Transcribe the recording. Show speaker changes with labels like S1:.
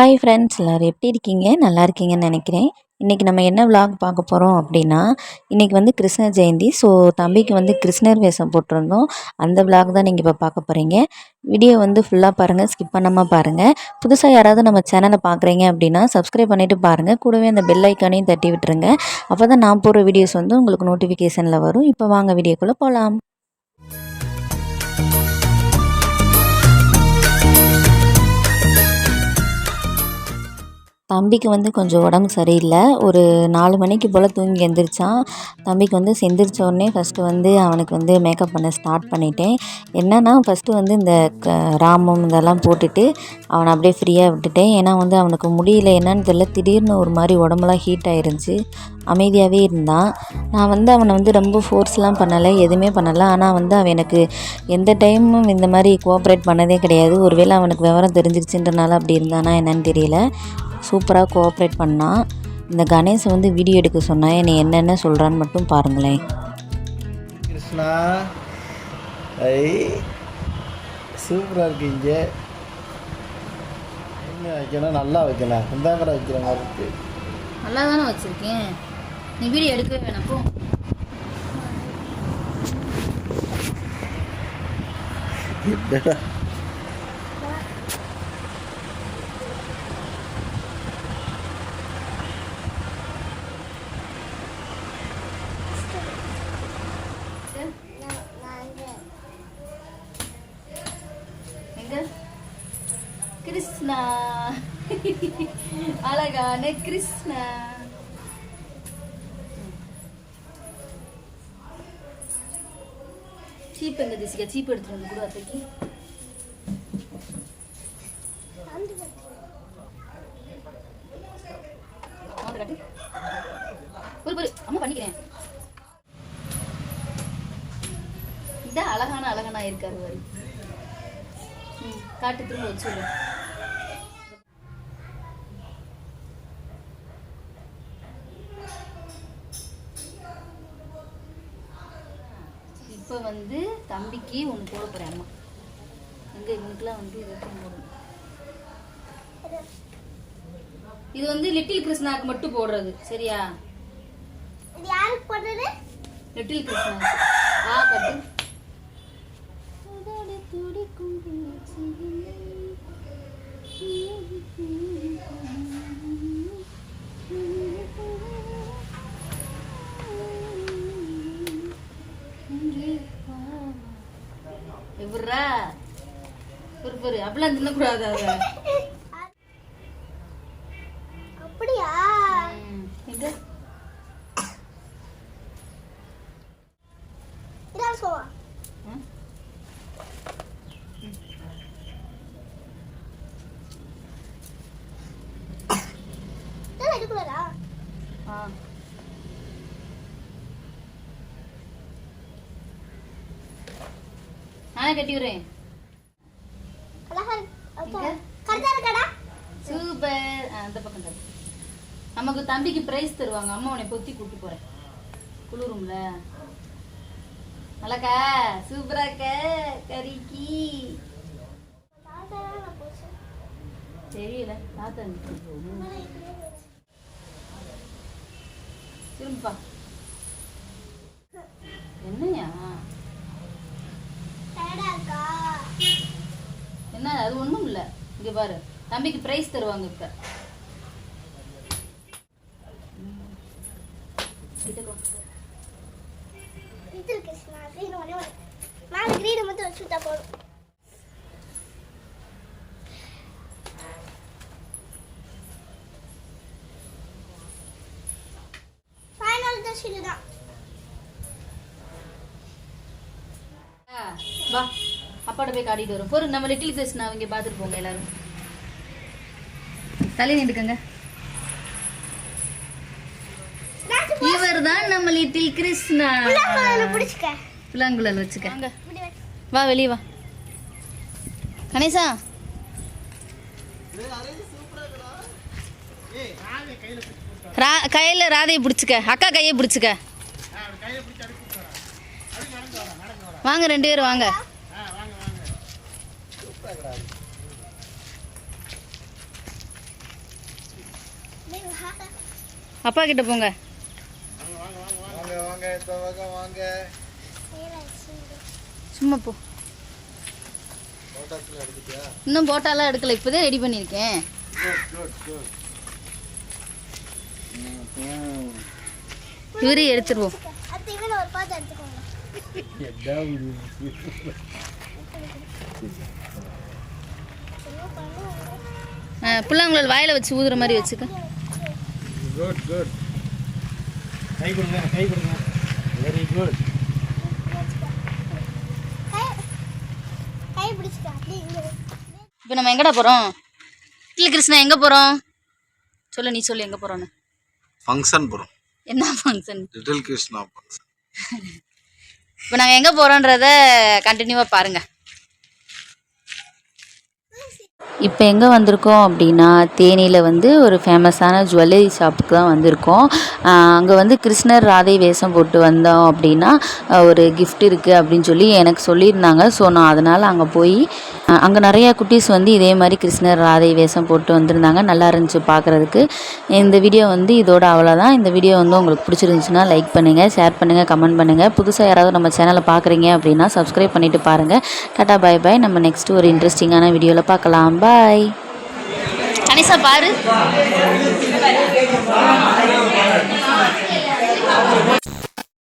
S1: Hi friends எல்லோரும் எப்படி இருக்கீங்க? நல்லா இருக்கீங்கன்னு நினைக்கிறேன். இன்றைக்கி நம்ம என்ன விலாக் பார்க்க போகிறோம் அப்படின்னா இன்றைக்கி வந்து கிருஷ்ணர் ஜெயந்தி. ஸோ தம்பிக்கு வந்து கிருஷ்ணர் வேஷம் போட்டிருந்தோம். அந்த விலாக் தான் நீங்கள் இப்போ பார்க்க போகிறீங்க வீடியோ வந்து ஃபுல்லாக பாருங்கள் ஸ்கிப் பண்ணாமல் பாருங்கள் புதுசாக யாராவது நம்ம சேனலை பார்க்குறீங்க அப்படின்னா சப்ஸ்கிரைப் பண்ணிவிட்டு பாருங்கள் கூடவே அந்த பெல் ஐக்கானையும் தட்டி விட்டுருங்க. அப்போ தான் நான் போடுற வீடியோஸ் வந்து உங்களுக்கு நோட்டிஃபிகேஷனில் வரும். இப்போ வாங்க வீடியோக்குள்ளே போகலாம் தம்பிக்கு வந்து கொஞ்சம் உடம்பு சரியில்லை. ஒரு நாலு மணிக்கு போல் தூங்கி எந்திரிச்சான். தம்பிக்கு வந்து செந்திரிச்ச உடனே ஃபஸ்ட்டு வந்து அவனுக்கு வந்து மேக்கப் பண்ண ஸ்டார்ட் பண்ணிட்டேன். என்னென்னா ஃபஸ்ட்டு வந்து இந்த க ராமம் இதெல்லாம் போட்டுட்டு அவனை அப்படியே ஃப்ரீயாக விட்டுட்டேன். ஏன்னா வந்து அவனுக்கு முடியல என்னன்னு தெரியல. திடீர்னு ஒரு மாதிரி உடம்புலாம் ஹீட் ஆயிருந்துச்சு. அமைதியாகவே இருந்தான். நான் வந்து அவனை வந்து ரொம்ப ஃபோர்ஸ்லாம் பண்ணலை எதுவுமே பண்ணலை. ஆனால் வந்து அவன் எனக்கு எந்த டைமும் இந்த மாதிரி கோஆப்ரேட் பண்ணதே கிடையாது. ஒருவேளை அவனுக்கு விவரம் தெரிஞ்சிருச்சுன்றனால அப்படி இருந்தானா என்னன்னு தெரியல. சூப்பராக கோஆப்ரேட் பண்ணான் இந்த கணேஷ் வந்து வீடியோ எடுக்க சொன்னால் என்னை என்னென்ன சொல்கிறான்னு மட்டும் பாருங்களேன்.
S2: கிருஷ்ணா. ஐ சூப்பராக இருக்கீங்க. என்ன வைக்கணும்? நல்லா வைக்கணும் இந்தாங்கடா வைக்கிற மாதிரி இருக்கு.
S3: நல்லா தானே வச்சிருக்கேன். நீ வீடியோ எடுக்கவே வேணாம் போ.
S2: என்னடா?
S3: கிருஷ்ணா அழகான கிருஷ்ணா சீப் எங்க திசிக்கா சீப் எடுத்துட்டு வந்து கூட அத்தைக்கு. அம்மா பண்ணிக்கிறேன். இதான் அழகான அழகானா இருக்காரு காட்டு திரும்ப வச்சுடு இப்போ வந்து தம்பிக்கு ஒன்று போட போகிறேன் அம்மா. எங்கே இவனுக்குலாம் வந்து இதெல்லாம் போடணும். இது வந்து லிட்டில் கிருஷ்ணாக்கு மட்டும் போடுறது சரியா?
S4: இது யாருக்கு போடுறது?
S3: லிட்டில் கிருஷ்ணா ஆ கட்டு. பொறு பொறு அப்படிலாம் தின்னக்கூடாது அதை.
S4: அப்படியா?
S3: ஆ. நானே கட்டி விடுறேன்
S4: அழகா இருக்கு. அப்பா,
S3: எங்க?
S4: கரெக்டா இருக்காடா
S3: சூப்பர் ஆ, நமக்கு தம்பிக்கு பிரைஸ் தருவாங்க. அம்மா உன்னை பொத்தி கூட்டி போறேன். குளிரும்ல நல்லாக்கா சூப்பராக்க கறிக்கி. தெரியல தாத்தா திரும்பப்பா என்னையா? என்ன அது ஒண்ணும் இல்ல. இங்க பாரு. தம்பிக்கு பிரைஸ் தருவாங்க இப்ப. கிட்டக்கோ.
S4: இது கிருஷ்ணா கிரீன் மேல மட்டும் வச்சு விட்டா போதும். ஃபைனல் டச் இதுதான்
S3: வா. அப்பாட்ட போய் காட்டிட்டு வரும். பொறு நம்ம லிட்டில் கிருஷ்ணா அவங்க பார்த்துட்டு போங்க எல்லாரும். தலை நின்றுக்கங்க இவர் தான் நம்ம லிட்டில் கிருஷ்ணா.
S4: பிடிச்சிக்க.
S3: புல்லாங்குழல் வச்சுக்க. வா வெளியே வா. கணேசா. ரா கையில் ராதையை பிடிச்சிக்க. அக்கா கையை பிடிச்சிக்க. வாங்க ரெண்டு பேரும் வாங்க. அப்பா கிட்ட போங்க.
S2: வாங்க இந்த பக்கம் வாங்க.
S3: சும்மா போ. இன்னும் போட்டாலாம் எடுக்கல இப்போதான் ரெடி பண்ணியிருக்கேன்.
S2: குட்
S3: இவரே எடுத்துருவோம்.
S4: அடுத்து இவனை ஒரு பார்த்து எடுத்துக்கோங்க
S3: புள்ளாங்கள வாயில வச்சு ஊதுற மாதிரி வச்சுக்க.
S2: கை கொடுங்க கை கொடுங்க. வெரி குட்
S3: இப்போ நம்ம எங்கடா போகிறோம் இல்லை கிருஷ்ணா எங்கே போகிறோம் சொல்லு நீ சொல்லு எங்கே போகிறோன்னு
S2: ஃபங்க்ஷன் போகிறோம்
S3: என்ன ஃபங்க்ஷன்
S2: லிட்டில் கிருஷ்ணா ஃபங்க்ஷன்
S3: இப்போ நாங்கள் எங்கே போகிறோன்றத கண்டினியூவாக பாருங்கள்
S1: இப்போ எங்கே வந்திருக்கோம் அப்படின்னா தேனியில் வந்து ஒரு ஃபேமஸான ஜுவல்லரி ஷாப்புக்கு தான் வந்திருக்கோம். அங்கே வந்து கிருஷ்ணர் ராதை வேஷம் போட்டு வந்தோம் அப்படின்னா ஒரு கிஃப்ட் இருக்குது அப்படின்னு சொல்லி எனக்கு சொல்லியிருந்தாங்க. ஸோ நான் அதனால் அங்கே போய் அங்கே நிறையா குட்டீஸ் வந்து இதே மாதிரி கிருஷ்ணர் ராதை வேஷம் போட்டு வந்திருந்தாங்க. நல்லா இருந்துச்சு பார்க்குறதுக்கு. இந்த வீடியோ வந்து இதோட அவ்வளோதான் இந்த வீடியோ வந்து உங்களுக்கு பிடிச்சிருந்துச்சுன்னா லைக் பண்ணுங்கள் ஷேர் பண்ணுங்கள் கமெண்ட் பண்ணுங்கள் புதுசாக யாராவது நம்ம சேனலை பார்க்குறீங்க அப்படின்னா சப்ஸ்கிரைப் பண்ணிவிட்டு பாருங்கள் டாட்டா பாய் பாய் நம்ம நெக்ஸ்ட் ஒரு இன்ட்ரெஸ்டிங்கான வீடியோவில் பார்க்கலாம். பாய்.
S3: கணிசா பாரு.